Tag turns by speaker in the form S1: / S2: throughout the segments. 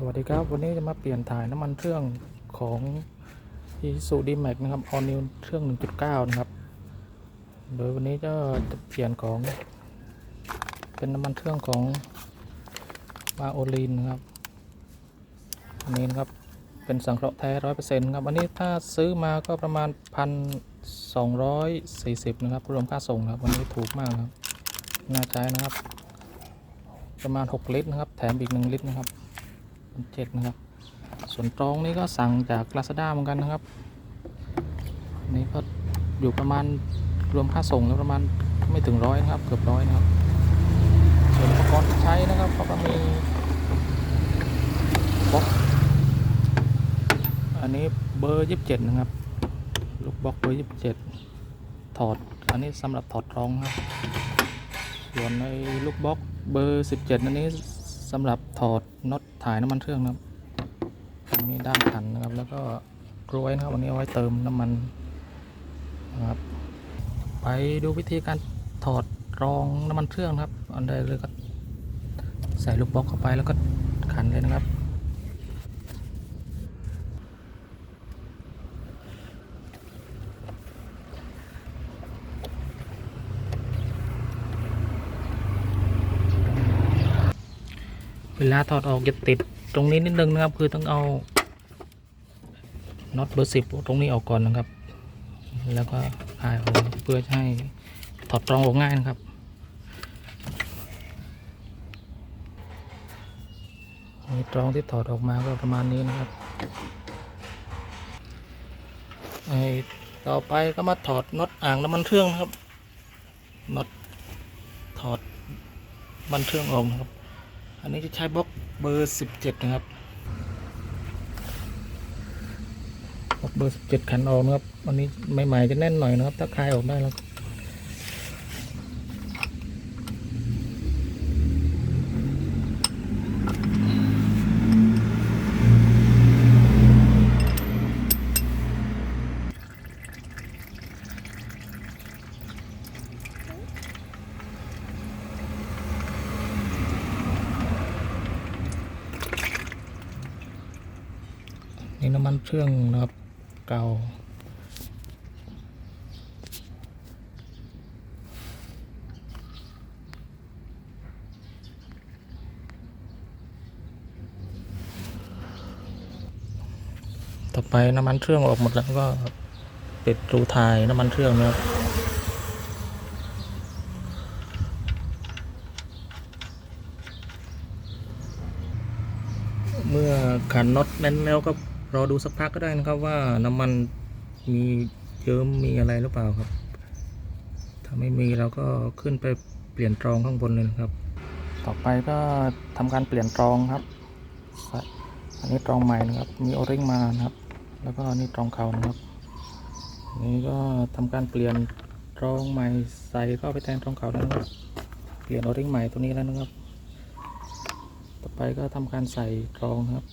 S1: สวัสดีครับ วันนี้จะมาเปลี่ยนถ่ายน้ำมันเครื่องของ i s u d m a x นะครับ All New เครื่อง 1.9 นะครับ โดยวันนี้ก็จะเปลี่ยนของ เป็นน้ำมันเครื่องของมาโอลีนนะครับอันนี้นะครับ เป็นสังเคราะห์แท้ร้อยเปอร์เซ็นต์ครับ อันนี้ถ้าซื้อมาก็ประมาณพันสองร้อยสี่สิบนะครับ รวมค่าส่งครับ วันนี้ถูกมากครับ น่าใช้นะครับ ประมาณ6ลิตรนะครับ แถมอีก1ลิตรนะครับ เป็นเจ็ดนะครับ ส่วนตรองนี่ก็สั่งจาก Lazada เหมือนกันนะครับนี่ก็อยู่ประมาณรวมค่าส่งแล้วประมาณไม่ถึงร้อยนะครับ เกือบร้อยนะครับ ส่วนอุปกรณ์ที่ใช้นะครับก็มีบล็อกอันนี้เบอร์ยี่สิบเจ็ดนะครับลูกบล็อกเบอร์ยี่สิบเจ็ดถอด อันนี้สำหรับถอดรองครับส่วนในลูกบล็อกเบอร์17อันนี้ สำหรับถอดน็อตถ่ายน้ำมันเครื่องนะครับมีด้ามขันนะครับ แล้วก็กล้วยนะครับวันนี้เอาไว้เติมน้ำมันนะครับ ไปดูวิธีการถอดรองน้ำมันเครื่องนะครับ อันใดเลยก็ใส่ลูกบล็อกเข้าไปแล้วก็ขันเลยนะครับ เวลาถอดออกจะติดตรงนี้นิดนึงนะครับ คือต้องเอาน็อตเบอร์สิบตรงนี้ออกก่อนนะครับ แล้วก็พายออกเพื่อให้ถอดรองออกง่ายนะครับนี่ตรองที่ถอดออกมาก็ประมาณนี้นะครับไอ้ต่อไปก็มาถอดน็อตอ่างน้ำมันเครื่องนะครับน็อตถอดมันเครื่องออกนะครับ อันนี้จะใช้บล็อกเบอร์17นะครับบล็อกเบอร์17ขันออกนะครับ อันนี้ใหม่ๆจะแน่นหน่อยนะครับ ถ้าคลายออกได้แล้ว นี่น้ำมันเครื่องนะครับเก่าต่อไปน้ำมันเครื่องออกหมดแล้วก็ปิดรูถ่ายน้ำมันเครื่องนะครับเมื่อขันน็อตแน่นแล้วก็ รอดูสักพักก็ได้นะครับว่าน้ำมันมีเยิ้มมีอะไรหรือเปล่าครับ ถ้าไม่มีเราก็ขึ้นไปเปลี่ยนตรองข้างบนเลยนะครับ ต่อไปก็ทำการเปลี่ยนตรองครับ อันนี้ตรองใหม่นะครับ มีโอริงมานะครับ แล้วก็อันนี่ตรองเขานะครับนี้ก็ทำการเปลี่ยนตรองใหม่ใส่เข้าไปแทนตรองเขาแล้วนะครับ เปลี่ยนโอริงใหม่ตัวนี้แล้วนะครับ ต่อไปก็ทำการใส่ตรองครับ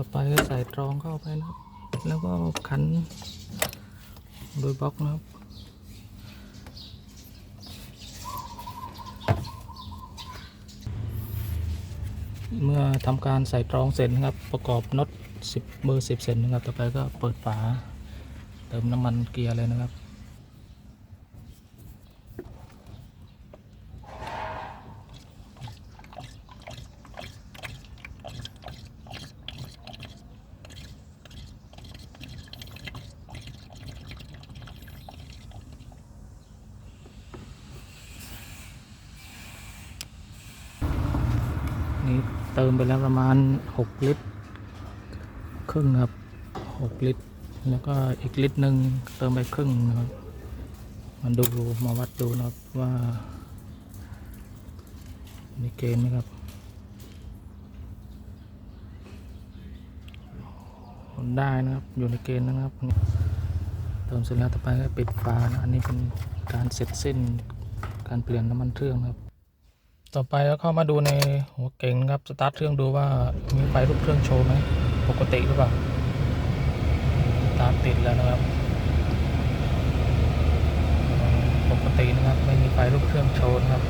S1: ต่อไปก็ใส่ตรองเข้าไปนะครับ แล้วก็ขันโดยบล็อกนะครับเมื่อทำการใส่ตรองเสร็จนะครับ ประกอบน็อต10เบอร์10เซนนะครับ ต่อไปก็เปิดฝา เติมน้ำมันเกียร์เลยนะครับ นี่เติมไปแล้วประมาณ 6 ลิตร ครึ่งครับ 6 ลิตร แล้วก็อีกลิตรหนึ่งเติมไปครึ่งนะครับมันดูมาวัดดูนะครับว่ามีเกณฑ์ไหมครับได้นะครับอยู่ในเกณฑ์นะครับ เติมเสร็จแล้วต่อไปก็ปิดฝานะอันนี้เป็นการเสร็จสิ้นการเปลี่ยนน้ำมันเครื่องนะครับ ต่อไปเราเข้ามาดูในหัวเก่งนะครับ สตาร์ทเครื่องดูว่ามีไฟรูปเครื่องโชว์ไหมปกติหรือเปล่าตาร์ทติดแล้วนะครับ ปกตินะครับ ไม่มีไฟรูปเครื่องโชว์นะครับ